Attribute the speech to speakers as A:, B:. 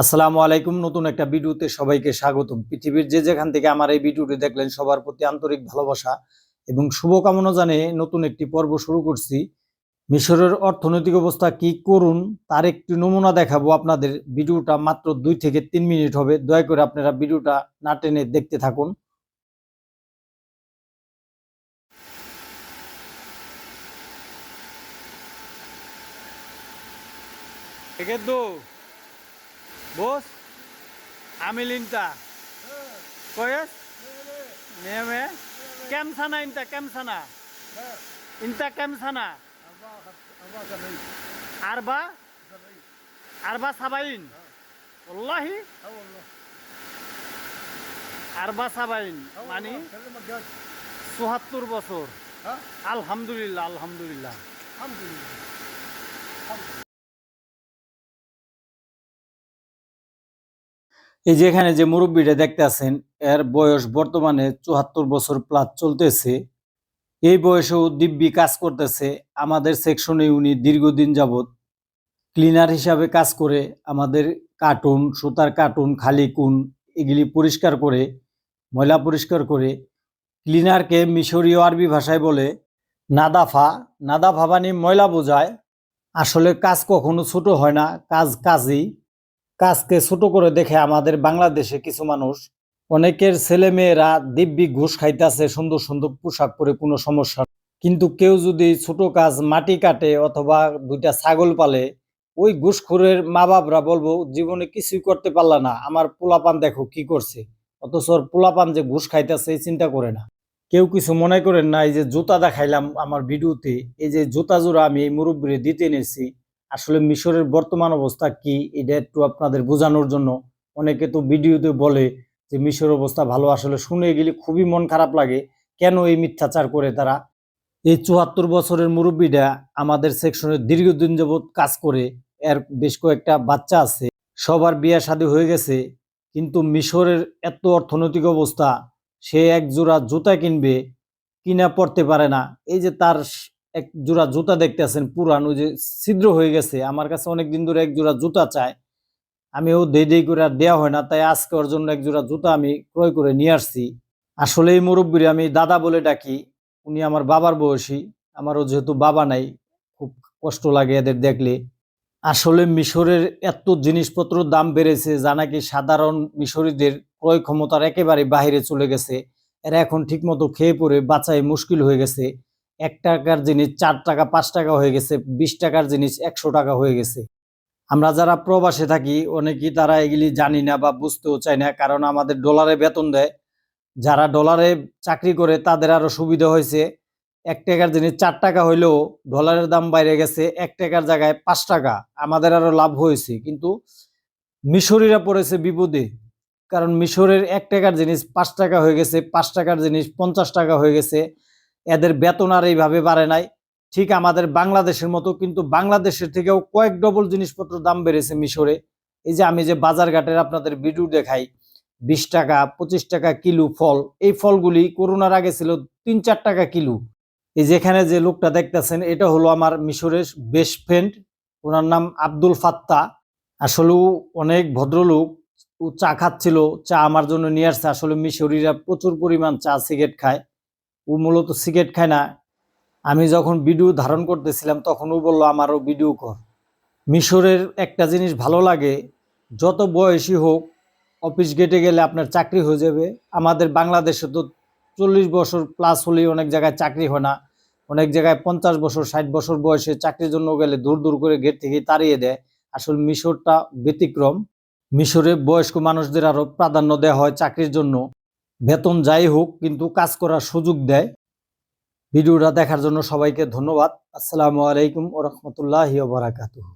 A: আসসালামু আলাইকুম। নতুন একটা ভিডিওতে সবাইকে স্বাগতম। পৃথিবীর যে যেখান থেকে আমার এই ভিডিওটি দেখলেন, সবার প্রতি আন্তরিক ভালোবাসা এবং শুভকামনা জানিয়ে নতুন একটি পর্ব শুরু করছি। মিশরের অর্থনৈতিক অবস্থা কি করুন, তার একটি নমুনা দেখাবো আপনাদের। ভিডিওটা মাত্র দুই থেকে তিন মিনিট হবে। দয়া করে আপনারা ভিডিওটা না টেনে দেখতে থাকুন।
B: Begitu. বস আমি লিনটা। কয়েস? নেমে। কেমছানা ইনটা কেমছানা? ইনটা কেমছানা? আর বা আর বা সাবাইন? ওল্লাহি। আর বা সাবাইন। মানে? চুহাত্তর বছর। হ্যাঁ? আলহামদুলিল্লাহ। আলহামদুলিল্লাহ।
A: এই যে এখানে যে মুরব্বীটা দেখতে আছেন, এর বয়স বর্তমানে চুয়াত্তর বছর প্লাস চলতেছে। এই বয়সেও দিব্যি কাজ করতেছে। আমাদের সেকশনে উনি দীর্ঘদিন যাবৎ ক্লিনার হিসাবে কাজ করে, আমাদের কার্টুন সুতার কার্টুন খালি কুন এগুলি পরিষ্কার করে, ময়লা পরিষ্কার করে ক্লিনারকে মিশরীয় আরবি ভাষায় বলে নাদাফা। নাদাফা মানে ময়লা বোঝায়। আসলে কাজ কখনো ছোট হয় না, কাজ কাজই। কাজকে ছোট করে দেখে আমাদের বাংলাদেশে কিছু মানুষ, অনেকের ছেলে মেয়েরা দিব্যি ঘুষ খাইতেছে, সুন্দর সুন্দর পোশাক পরে কোনো সমস্যা কিন্তু কেউ যদি ছোট কাজ মাটি কাটে অথবা দুইটা ছাগল পালে, ওই ঘুষখোরের মা বাপরা বলব, জীবনে কিছুই করতে পারলা না, আমার পোলাপান দেখো কি করছে। অথচ পোলাপান যে ঘুষ খাইতেছে, এই চিন্তা করে না। কেউ কিছু মনে করেন না, এই যে জুতা দেখাইলাম আমার ভিডিওতে, এই যে জুতা জোড়া আমি এই মুরব্বীরে দিতে এনেছি আসলে মিশরের বর্তমান অবস্থা কি, এটা একটু আপনাদের বোঝানোর জন্য। অনেকে তো ভিডিওতে বলে যে মিশর অবস্থা ভালো, আসলে শুনে গেলে খুবই মন খারাপ লাগে। কেন এই মিথ্যাচার করে তারা? এই চুয়াত্তর বছরের মুরব্বীটা আমাদের সেকশনে দীর্ঘদিন যাবৎ কাজ করে, এর বেশ কয়েকটা বাচ্চা আছে, সবার বিয়ে শাদী হয়ে গেছে, কিন্তু মিশরের এত অর্থনৈতিক অবস্থা, সে এক জোড়া জুতা কিনবে, কিনা পড়তে পারে না। এই যে তার এক জোড়া জুতা দেখতেছেন, পুরান যে ছিদ্র হয়ে গেছে। আমার কাছে অনেক দিন ধরে এক জোড়া জুতা চায় আমিও দেই দেই করে আর দেওয়া হয় না, তাই আজকে ওর জন্য এক জোড়া জুতা আমি ক্রয় করে নিয়ে আসছি। আসলে এই মুরব্বীর আমি দাদা বলে ডাকি, উনি আমার বাবার বয়সী, আমারও যেহেতু বাবা নাই, খুব কষ্ট লাগে এদের দেখলে। আসলে মিশরের এত জিনিসপত্র দাম বেড়েছে যা নাকি সাধারণ মিশরীদের ক্রয় ক্ষমতার একেবারে বাইরে চলে গেছে। এরা এখন ঠিকমতো খেয়ে পরে বাঁচাই মুশকিল হয়ে গেছে। এক টাকার জিনিস চার টাকা, পাঁচ টাকা হয়ে গেছে, বিশ টাকার জিনিস একশো টাকা হয়ে গেছে। আমরা যারা প্রবাসে থাকি, অনেকেই তারা এগুলি জানি না বা বুঝতেও চায় না, কারণ আমাদের ডলারে বেতন দেয়। যারা ডলারে চাকরি করে, তাদের আরও সুবিধা হয়েছে। এক টাকার জিনিস চার টাকা হইলেও ডলারের দাম বাইরে গেছে, এক টাকার জায়গায় পাঁচ টাকা। আমাদের আরও লাভ হয়েছে, কিন্তু মিশরীরা পড়েছে বিপদে। কারণ মিশরের এক টাকার জিনিস পাঁচ টাকা হয়ে গেছে, পাঁচ টাকার জিনিস পঞ্চাশ টাকা হয়ে গেছে। এদের বেতন আর এইভাবে বাড়ে নাই। ঠিক আমাদের বাংলাদেশের মতো কিন্তু বাংলাদেশের থেকেও কয়েক ডবল জিনিসপত্র দাম বেড়েছে মিশরে। এই যে আমি যে বাজার ঘাটের আপনাদের ভিডিও দেখাই, বিশ টাকা, পঁচিশ টাকা কিলো ফল, এই ফলগুলি করোনার আগে ছিল তিন চার টাকা কিলো। এই যেখানে যে লোকটা দেখতেছেন, এটা হলো আমার মিশরের বেস্ট ফ্রেন্ড, ওনার নাম আব্দুল ফাত্তা। আসলেও অনেক ভদ্রলোক, ও চা খাচ্ছিল, চা আমার জন্য নিয়ে আসছে। আসলে মিশরীরা প্রচুর পরিমাণ চা, সিগারেট খায়। ও মূলত সিগারেট খায় না। আমি যখন ভিডিও ধারণ করতেছিলাম, তখন ও বলল, আমারও ভিডিও কর। মিশরের একটা জিনিস ভালো লাগে, যত বয়সী হোক, অফিস গেটে গেলে আপনার চাকরি হয়ে যাবে। আমাদের বাংলাদেশে তো চল্লিশ বছর প্লাস হলেই অনেক জায়গায় চাকরি হয় না। অনেক জায়গায় পঞ্চাশ বছর, ষাট বছর বয়সে চাকরির জন্য গেলে দূর দূর করে গেট থেকে তাড়িয়ে দেয়। আসলে মিশরটা ব্যতিক্রম। মিশরে বয়স্ক মানুষদের আরও প্রাধান্য দেওয়া হয় চাকরির জন্য। বেতন যাই হোক, কিন্তু কাজ করার সুযোগ দেয়। ভিডিওটা দেখার জন্য সবাইকে ধন্যবাদ। আসসালামু আলাইকুম ওরহমতুল্লাহ রহমতুল্লাহ বারাকাতুহ।